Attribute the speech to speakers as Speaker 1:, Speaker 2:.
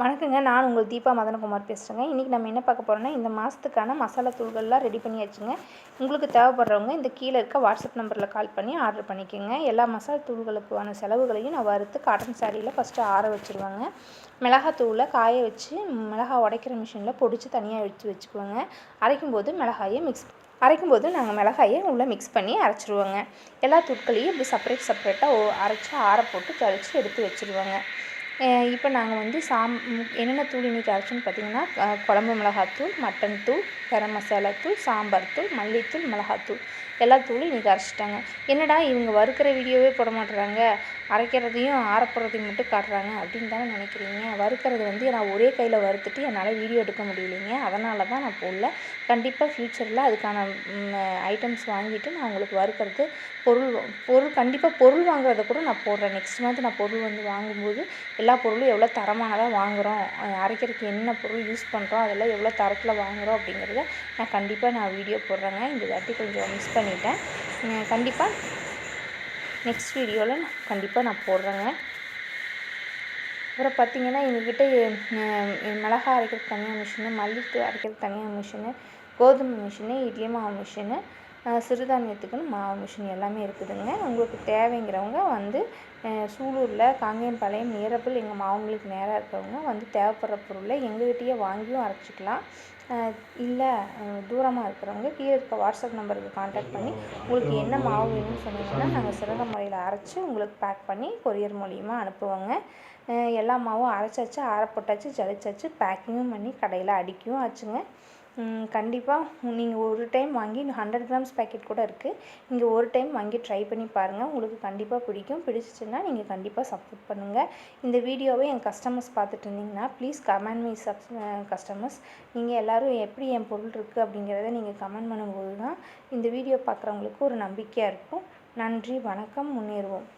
Speaker 1: வணக்கங்க. நான் உங்கள் தீபா மதனகுமார் பேசுகிறேங்க இன்றைக்கி நம்ம என்ன பார்க்க போகிறோம்னா இந்த மாதத்துக்கான மசாலா தூள்கள்லாம் ரெடி பண்ணியாச்சுங்க. உங்களுக்கு தேவைப்படுறவங்க இந்த கீழே இருக்க வாட்ஸ்அப் நம்பரில் கால் பண்ணி ஆர்டர் பண்ணிக்கோங்க. எல்லா மசாலா தூள்களுக்கான செலவுகளையும் நான் வறுத்து காட்டன் சாரியில் ஃபஸ்ட்டு ஆற வச்சுருவாங்க. மிளகாத்தூளை காய வச்சு மிளகா உடைக்கிற மிஷினில் பொடிச்சு தனியாக எடுத்து வச்சுக்குவோங்க. அரைக்கும்போது மிளகாயை மிக்ஸ் அரைக்கும்போது நாங்கள் மிளகாயை உள்ளே மிக்ஸ் பண்ணி அரைச்சிருவோங்க. எல்லா தூட்களையும் இப்படி செப்பரேட் செப்பரேட்டாக அரைச்சி ஆற போட்டு தெளித்து எடுத்து வச்சுருவோங்க. இப்போ நாங்கள் வந்து சாம் என்னென்ன தூள் இன்றைக்கி அரைச்சோன்னு பார்த்தீங்கன்னா குழம்பு மிளகாத்தூள் மட்டன் தூள் கரம் மசாலா தூள் சாம்பார் தூள் மல்லித்தூள் மிளகாத்தூள். எல்லா தூளும் இன்றைக்கி அரைச்சிட்டாங்க. என்னடா இவங்க வறுக்கிற வீடியோவே போட மாட்டுறாங்க அரைக்கிறதையும் ஆறப்படுறதையும் மட்டும் காட்டுறாங்க. அப்படின்னு தானே நினைக்கிறீங்க? வறுக்கிறது வந்து நான் ஒரே கையில் வறுத்துட்டு என்னால் வீடியோ எடுக்க முடியலைங்க. அதனால தான் நான் போடல. கண்டிப்பாக ஃப்யூச்சரில் அதுக்கான ஐட்டம்ஸ் வாங்கிட்டு நான் உங்களுக்கு வறுக்கிறது பொருள் பொருள் கண்டிப்பாக பொருள் வாங்குறத கூட நான் போடுறேன். நெக்ஸ்ட் மந்த் நான் பொருள் வந்து வாங்கும்போது எல்லா பொருளும் எவ்வளோ தரமானதாக வாங்குகிறோம் அரைக்கிறதுக்கு என்ன பொருள் யூஸ் பண்ணுறோம் அதெல்லாம் எவ்வளோ தரத்தில் வாங்குகிறோம் அப்படிங்கிறத நான் கண்டிப்பாக நான் வீடியோ போடுறேங்க. இந்த வாட்டி கொஞ்சம் மிஸ் பண்ணிட்டேன். கண்டிப்பாக நெக்ஸ்ட் வீடியோவில் கண்டிப்பாக நான் போடுறேங்க. அப்புறம் பார்த்திங்கன்னா எங்கக்கிட்ட மிளகா அரைக்கிறது தனியாக மிஷினு மல்லித்தூள் அரைக்கிறது தனியாக மிஷினு கோதுமை மிஷினு இட்லி மாவு மிஷினு சிறுதானியத்துக்குன்னு மாவு மிஷின் எல்லாமே இருக்குதுங்க. உங்களுக்கு தேவைங்கிறவங்க வந்து சூலூரில் காங்கேயம்பாளையம் நியரபிள் எங்கள் மாவங்களுக்கு நேராக இருக்கிறவங்க வந்து தேவைப்படுற பொருளை எங்ககிட்டயே வாங்கியும் அரைச்சிக்கலாம். இல்லை தூரமாக இருக்கிறவங்க கீழே இருக்க வாட்ஸ்அப் நம்பருக்கு காண்டாக்ட் பண்ணி உங்களுக்கு என்ன மாவு வேணும்னு சொன்னீங்கன்னா நாங்கள் சிறந்த முறையில் அரைச்சி உங்களுக்கு பேக் பண்ணி கொரியர் மூலிமா அனுப்புவோங்க. எல்லா மாவும் அரைச்சாச்சு ஆறப்போட்டாச்சு ஜலிச்சாச்சு பேக்கிங்கும் பண்ணி கடையில் அடிக்கவும் ஆச்சுங்க. கண்டிப்பாக நீங்கள் ஒரு டைம் வாங்கி ஹண்ட்ரட் கிராம்ஸ் பேக்கெட் கூட இருக்குது நீங்கள் ஒரு டைம் வாங்கி ட்ரை பண்ணி பாருங்கள் உங்களுக்கு கண்டிப்பாக பிடிக்கும். பிடிச்சிச்சின்னா நீங்கள் கண்டிப்பாக சப்போர்ட் பண்ணுங்கள் இந்த வீடியோவை என் கஸ்டமர்ஸ் பார்த்துட்டு இருந்தீங்கன்னா please comment me sub customers நீங்கள் எல்லோரும் எப்படி என் பொருள் இருக்குது அப்படிங்கிறத நீங்கள் கமெண்ட் பண்ணும்போது தான் இந்த வீடியோ பார்க்குறவங்களுக்கு ஒரு நம்பிக்கையாக இருக்கும். நன்றி வணக்கம் முன்னேறுவோம்.